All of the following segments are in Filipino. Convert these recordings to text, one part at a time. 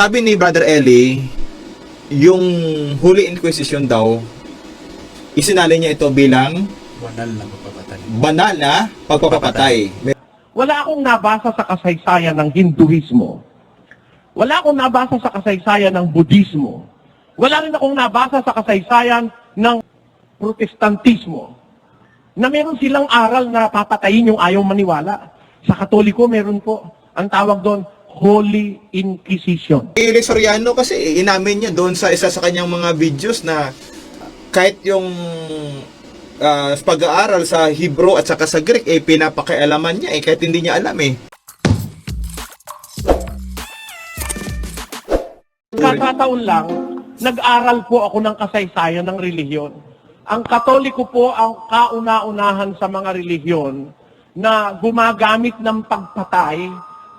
Sabi ni Brother Eli, yung Holy Inquisition daw, isinali niya ito bilang Banal na mapapatay. banal na pagpapapatay. Wala akong nabasa sa kasaysayan ng Hinduismo. Wala akong nabasa sa kasaysayan ng Budismo. Wala rin akong nabasa sa kasaysayan ng Protestantismo na meron silang aral na papatayin yung ayaw maniwala. Sa Katoliko, meron po. Ang tawag doon, Holy Inquisition. Eli Soriano kasi inamin niya doon sa isa sa kanyang mga videos na kahit yung ah, pag-aaral sa Hebrew at saka sa Greek eh pinapakialaman niya eh kahit hindi niya alam eh. Kakataon lang, nag-aral po ako ng kasaysayan ng relihiyon. Ang Katoliko po ang kauna-unahan sa mga relihiyon na gumagamit ng pagpatay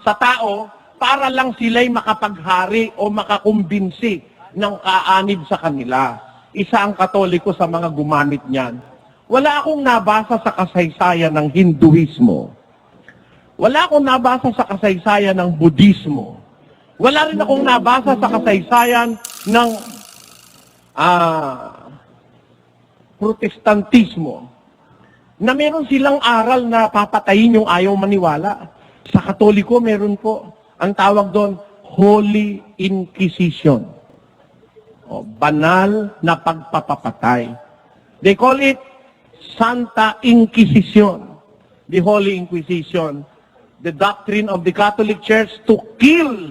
sa tao para lang sila'y makapaghari o makakumbinsi ng kaanib sa kanila. Isa ang Katoliko sa mga gumamit niyan. Wala akong nabasa sa kasaysayan ng Hinduismo. Wala akong nabasa sa kasaysayan ng Budismo. Wala rin akong nabasa sa kasaysayan ng ah, Protestantismo na meron silang aral na papatayin yung ayaw maniwala. Sa Katoliko, meron po. Ang tawag doon, Holy Inquisition. O, banal na pagpapapatay. They call it Santa Inquisition. The Holy Inquisition. The doctrine of the Catholic Church to kill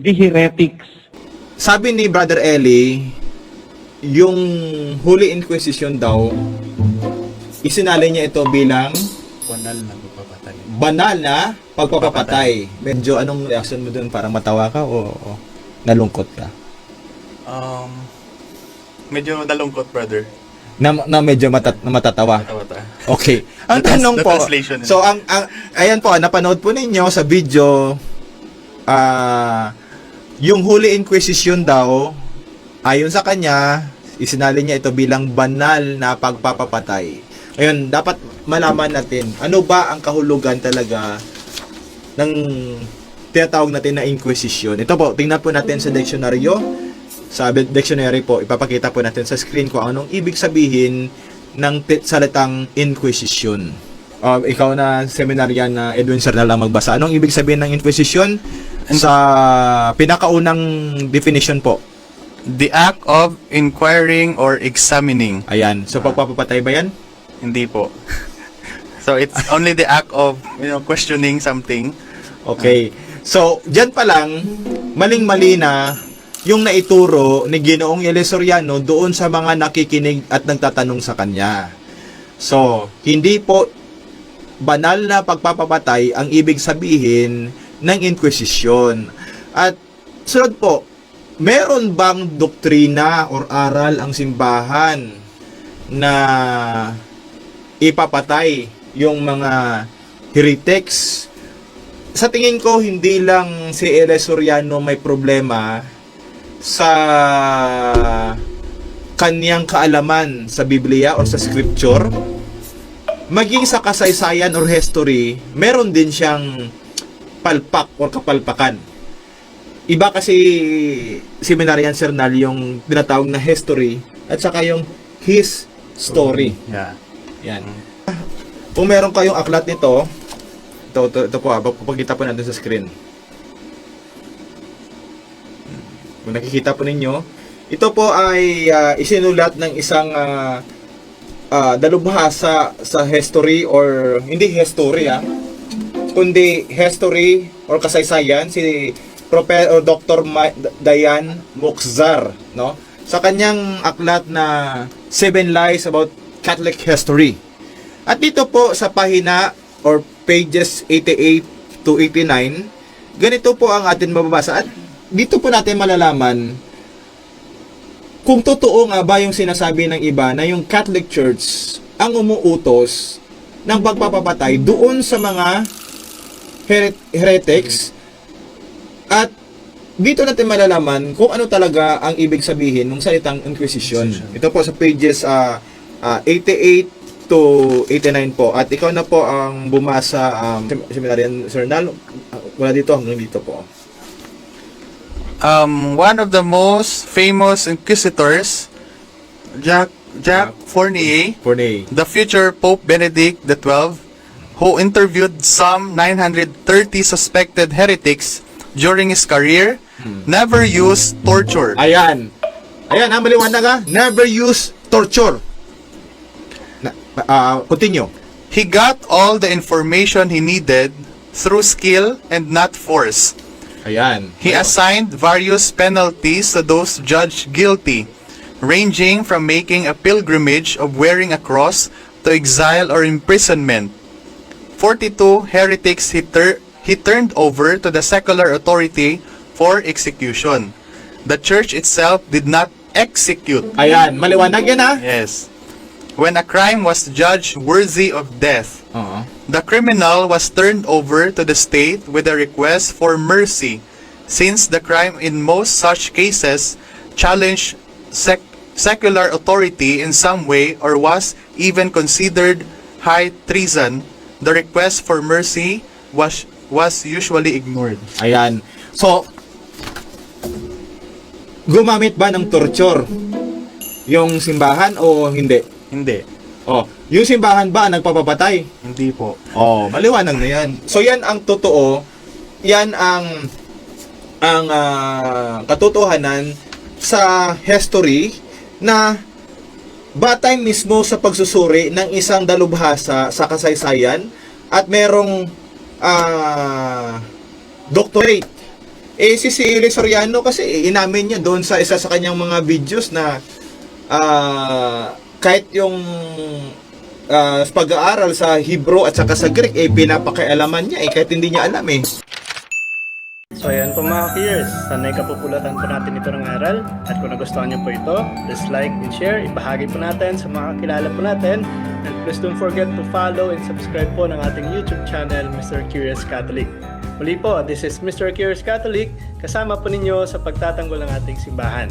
the heretics. Sabi ni Brother Eli, yung Holy Inquisition daw, isinali niya ito bilang Banal na mapapatay. banal na pagpapapatay. Medyo anong reaction mo dun? Parang matawa ka o, o nalungkot ka? Um, medyo nalungkot, brother. Na, na medyo matat, na matatawa. Tawata. Okay. Ang tanong po, translation. so ang, ang ayan po, napanood po ninyo sa video ah yung Holy Inquisition daw ayon sa kanya isinali niya ito bilang banal na pagpapapatay. Ngayon, dapat malaman natin ano ba ang kahulugan talaga ng tinatawag natin na Inquisition. Ito po, tingnan po natin sa diksyonaryo. Sa dictionary po, ipapakita po natin sa screen kung anong ibig sabihin ng salitang Inquisition. Uh, ikaw na seminaryan na Edwin Sernal lang magbasa. Anong ibig sabihin ng Inquisition? Sa pinakaunang definition po. The act of inquiring or examining. Ayan. So, pagpapapatay ba yan? Hindi po. so it's only the act of, you know, questioning something. Okay. So, dyan pa lang, maling-mali na yung naituro ni Ginoong Ele Soriano doon sa mga nakikinig at nagtatanong sa kanya. So, hindi po banal na pagpapapatay ang ibig sabihin ng Inquisition. At sunod po, meron bang doktrina or aral ang simbahan na ipapatay yung mga heretics sa tingin ko, hindi lang si Ele Soriano may problema sa kanyang kaalaman sa Biblia o sa Scripture. Maging sa kasaysayan or history, meron din siyang palpak or kapalpakan. Iba kasi seminarian Sernal yung tinatawag na history at saka yung his story. Yeah. Yan. Kung meron kayong aklat nito, ito, ito, ito po, ah, papakita po natin sa screen. Kung nakikita po ninyo, ito po ay ah, isinulat ng isang uh, dalubhasa sa history or hindi history ah, kundi history or kasaysayan si Profe or Dr. Ma- Dayan Mukhzar, no? Sa kanyang aklat na Seven Lies About Catholic History. At dito po sa pahina or pages 88 to 89, ganito po ang atin mababasa. At dito po natin malalaman kung totoo nga ba yung sinasabi ng iba na yung Catholic Church ang umuutos ng pagpapapatay doon sa mga heret- heretics at dito natin malalaman kung ano talaga ang ibig sabihin ng salitang Inquisition. Ito po sa pages ah, ah, 88 to 89 po. At ikaw na po ang bumasa um, sem- seminarian Sir Nal. Ah, Wala dito hanggang dito po. um, one of the most famous inquisitors, Jack Jack Fournier, Fournier. the future Pope Benedict XII, who interviewed some 930 suspected heretics during his career, never used torture. Ayan. Ayan, ha, maliwanag ha. Never use torture. Ah, continue. He got all the information he needed through skill and not force. Ayan. He assigned various penalties to those judged guilty, ranging from making a pilgrimage of wearing a cross to exile or imprisonment. 42 heretics he, tur- he turned over to the secular authority for execution. The church itself did not execute. Ayan, maliwanag yan ha. Yes. When a crime was judged worthy of death, Oo. the criminal was turned over to the state with a request for mercy, since the crime in most such cases challenged sec- secular authority in some way or was even considered high treason. The request for mercy was was usually ignored. Ayan. So, gumamit ba ng torture yung simbahan o hindi? Hindi. Oh, yung simbahan ba ang nagpapapatay? Hindi po. Oh, maliwanag na yan. So yan ang totoo, yan ang ang ah, katotohanan sa history na batay mismo sa pagsusuri ng isang dalubhasa sa kasaysayan at merong ah, doctorate. Eh si si Eli Soriano kasi inamin niya doon sa isa sa kanyang mga videos na ah, kahit yung ah, pag-aaral sa Hebrew at saka sa Greek, eh, pinapakialaman niya eh, kahit hindi niya alam eh. So ayan po mga peers, sanay kapupulatan po natin ito ng aral at kung nagustuhan niyo po ito, please like and share, ibahagi po natin sa mga kakilala po natin and please don't forget to follow and subscribe po ng ating YouTube channel, Mr. Curious Catholic. Muli po, this is Mr. Curious Catholic, kasama po ninyo sa pagtatanggol ng ating simbahan.